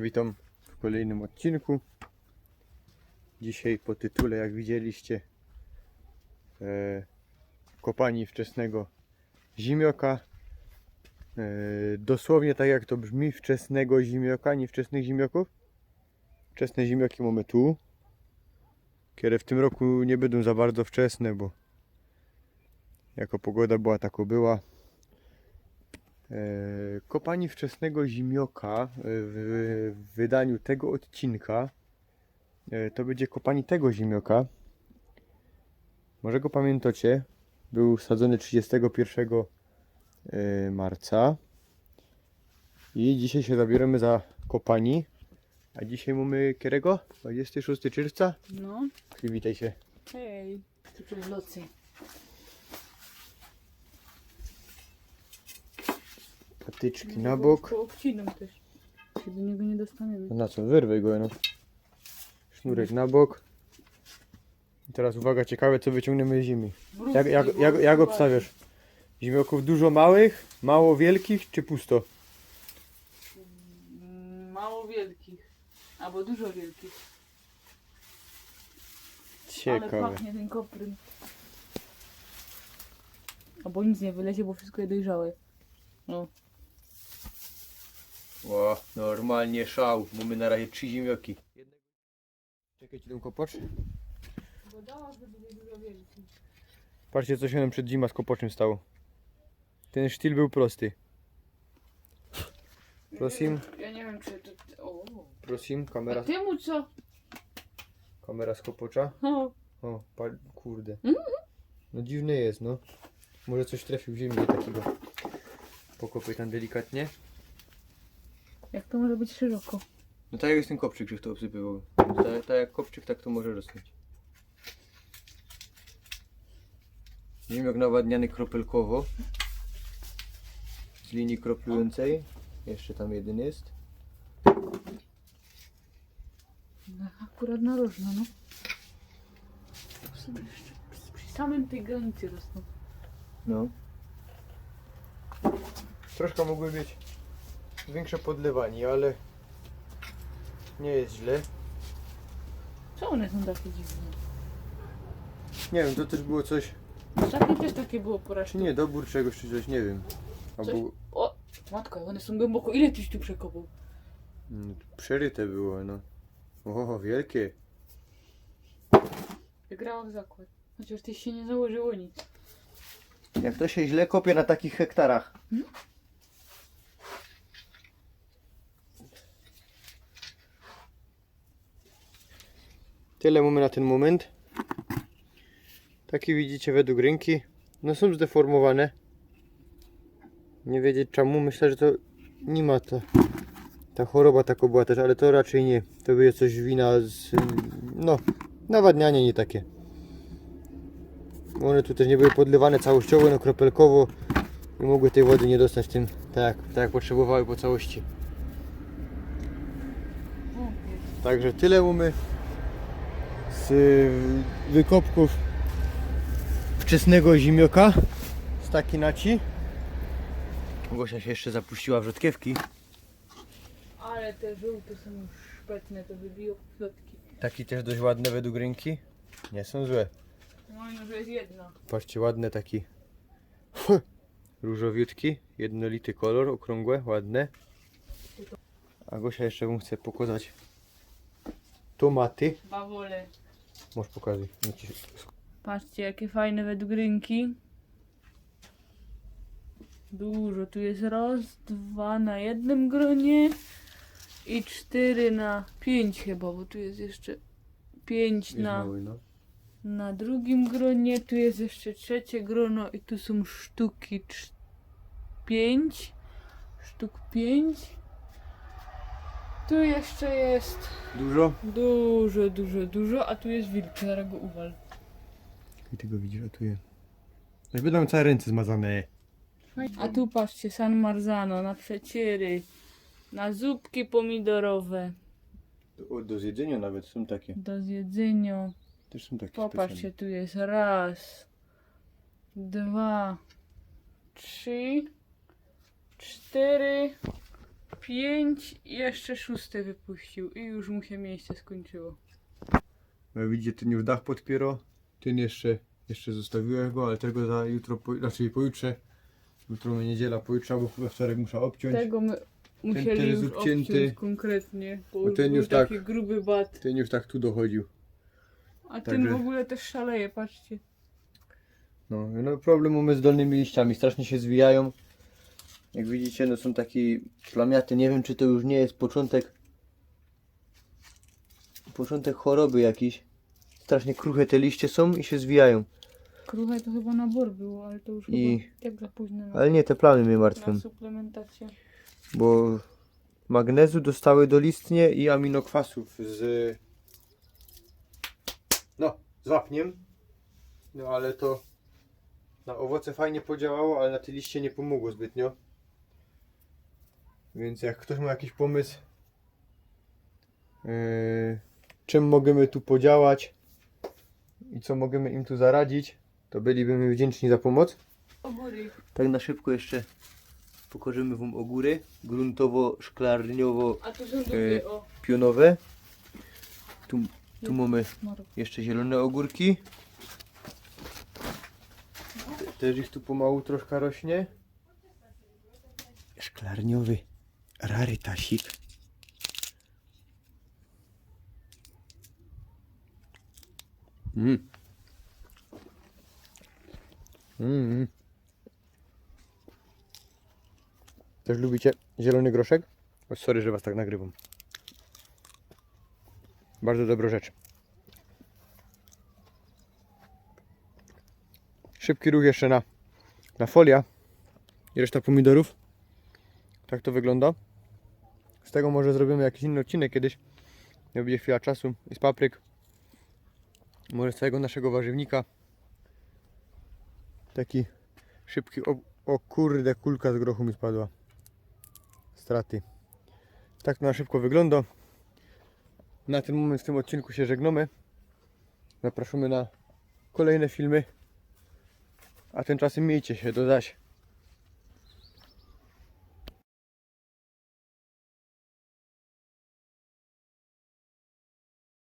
Witam w kolejnym odcinku. Dzisiaj po tytule, jak widzieliście, e, kopani wczesnego zimioka. E, dosłownie tak jak to brzmi, wczesnego zimioka, nie wczesnych zimioków. Wczesne zimioki mamy tu, które w tym roku nie będą za bardzo wczesne, bo jako pogoda była taka była. E, Kopani wczesnego zimioka e, w wydaniu tego odcinka e, to będzie kopani tego zimioka. Może go pamiętacie? Był sadzony 31 e, marca. I dzisiaj się zabieramy za kopani. A dzisiaj mamy którego? 26 czerwca? No, Przywitaj się. hej. Tu w nocy. Patyczki na bok. Obcinam też. Się do niego nie dostaniemy. No na co, wyrwę go, no. Sznurek na bok. I teraz uwaga, ciekawe co wyciągniemy z zimy. Jak, jak, jak, jak obstawiasz? Zimioków dużo małych, mało wielkich czy pusto? Mm, Mało wielkich. Albo dużo wielkich. Ale Ciekawe. pachnie ten kopryn. Albo nic nie wylezie, bo wszystko jest dojrzałe. No. O, normalnie szał. Mamy na razie trzy zimioki. Czekaj, ci ten kopacz. Bo dała, żeby był dużo wielki. Patrzcie co się nam przed zima z kopoczem stało. Ten sztil był prosty. Prosim, Ja nie wiem, czy to... O, prosim, a kamera, temu co? kamera z kopocza. O, O, pa- kurde. Mhm. No dziwny jest, no. Może coś trafił w ziemię takiego. Pokopy tam delikatnie. Jak to może być szeroko? No tak jak jest ten kopczyk, że to obsypywał. Tak, tak jak kopczyk, tak to może rosnąć. Ziemiok nawadniany kropelkowo. Z linii kroplującej. Jeszcze tam jeden jest. No, akurat narożno, no. W sumie jeszcze przy- Przy samym tej granicy rosną. No. Troszkę mogły być większe podlewanie, ale nie jest źle. Co one są takie dziwne? Nie wiem, to też było coś, Ostatnio też takie było czy porażki. nie, dobór czegoś, czy coś, nie wiem. Albo O, matka, one są głęboko. Ile tyś tu przekopał? mm, przeryte było, no. O, wielkie. Wygrała w zakład. Chociaż tyś się nie założyło nic. Jak to się źle kopie na takich hektarach. Tyle mamy na ten moment. Takie widzicie według ręki. No są zdeformowane. Nie wiedzieć czemu. Myślę, że to nie ma to. Ta choroba taka była też, ale to raczej nie. To by coś wina z... No, nawadnianie nie takie. One tu też nie były podlewane całościowo, no kropelkowo i mogły tej wody nie dostać tym tak, tak jak potrzebowały po całości. Także tyle mamy z y, wykopków wczesnego zimioka z takinaci. Gosia się jeszcze zapuściła w rzodkiewki. ale te żółte są już szpetne, to wybiją plotki. Taki też dość ładne według ręki. Nie są złe. No, że jest jedna. Patrzcie, ładne taki różowiutki, jednolity kolor, okrągłe, ładne. A Gosia jeszcze wam chce pokazać tomaty. Bawole. Możesz pokazać. ci- Patrzcie, jakie fajne według rynki. Dużo. Tu jest raz, dwa na jednym gronie i cztery na pięć chyba, bo tu jest jeszcze pięć Jest na, mały, no. na drugim gronie. Tu jest jeszcze trzecie grono i tu są sztuki pięć. Sztuk pięć. Tu jeszcze jest Dużo? dużo, dużo, dużo, a tu jest wilk, zaraz go uwal. I ty go widzisz, a tu jest. Aż będą całe ręce zmazane. A tu patrzcie, San Marzano na przeciery, na zupki pomidorowe Do, do zjedzenia nawet są takie. do zjedzenia. Też są takie Popatrzcie, tu jest raz, dwa, trzy, cztery, pięć i jeszcze szóste wypuścił i już mu się miejsce skończyło. No widzicie, ten już dach podpiero. Ten jeszcze, jeszcze zostawiłem go, ale tego za jutro, po, raczej pojutrze. Jutro niedziela, pojutrze, bo we wtorek muszę obciąć. Tego my musieli ten już jest obcięty. obciąć konkretnie, bo, Bo już ten już tak- taki gruby bat. Ten już tak tu dochodził. A ten Także- w ogóle też szaleje, patrzcie. No, no problem mamy z dolnymi liściami, strasznie się zwijają. Jak widzicie, no są takie plamiaty, nie wiem czy to już nie jest początek początek choroby jakiś. Strasznie kruche te liście są i się zwijają. Kruche to chyba nabor było, ale to już I- chyba tak za późno na, Ale nie, te plamy mnie na martwią, suplementację. bo magnezu dostały dolistnie i aminokwasów z no, z wapniem. No ale to na owoce fajnie podziałało, ale na te liście nie pomogło zbytnio. Więc jak ktoś ma jakiś pomysł, yy, czym możemy tu podziałać i co możemy im tu zaradzić, to bylibyśmy wdzięczni za pomoc. Obory. Tak na szybko jeszcze pokażemy Wam ogóry gruntowo-szklarniowo A tu. Tu, tu mamy jeszcze zielone ogórki. Te- Też ich tu pomału troszkę rośnie. Szklarniowy rarytasik. Mm. Mm. Też lubicie zielony groszek? O, sorry, że was tak nagrywam. Bardzo dobra rzecz. Szybki ruch jeszcze na, na folia i reszta pomidorów. Tak to wygląda. Z tego może zrobimy jakiś inny odcinek kiedyś. Będzie chwila czasu. Z papryk. Może z całego naszego warzywnika. Taki szybki. O, o kurde, kulka z grochu mi spadła. Straty. Tak to na szybko wygląda. Na ten moment w tym odcinku się żegnamy. Zapraszamy na kolejne filmy. A tymczasem miejcie się, do zaś.